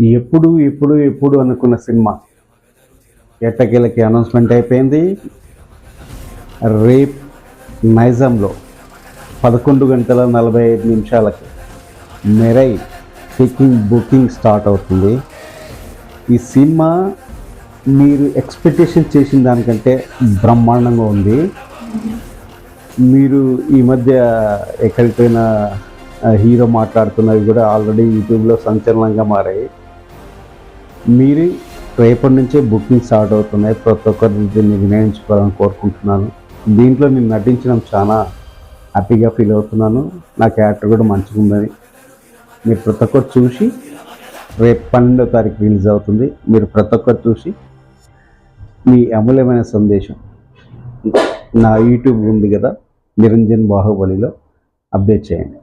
ఎప్పుడు ఎప్పుడు ఎప్పుడు అనుకున్న సినిమా. ఎట్టకేలకి అనౌన్స్మెంట్ అయిపోయింది. రేప్ నైజాంలో పదకొండు గంటల నలభై ఐదు నిమిషాలకి మెరై టికింగ్ బుకింగ్ స్టార్ట్ అవుతుంది. ఈ సినిమా మీరు ఎక్స్పెక్టేషన్ చేసిన దానికంటే బ్రహ్మాండంగా ఉంది. మీరు ఈ మధ్య ఎక్కడికైనా హీరో మాట్లాడుతున్నవి కూడా ఆల్రెడీ యూట్యూబ్లో సంచలనంగా మారాయి. మీరు రేపటి నుంచే బుకింగ్ స్టార్ట్ అవుతున్నాయి. ప్రతి ఒక్కరిని దీన్ని వినియోగించుకోవాలని కోరుకుంటున్నాను. దీంట్లో నేను నటించడం చాలా హ్యాపీగా ఫీల్ అవుతున్నాను. నా క్యారెక్టర్ కూడా మంచిగా ఉందని మీరు ప్రతి ఒక్కరు చూసి రేపు పన్నెండో తారీఖు రిలీజ్ అవుతుంది. మీరు ప్రతి ఒక్కరు చూసి మీ అమూల్యమైన సందేశం నా యూట్యూబ్ ఉంది కదా నిరంజన్ బాహుబలిలో అప్డేట్ చేయండి.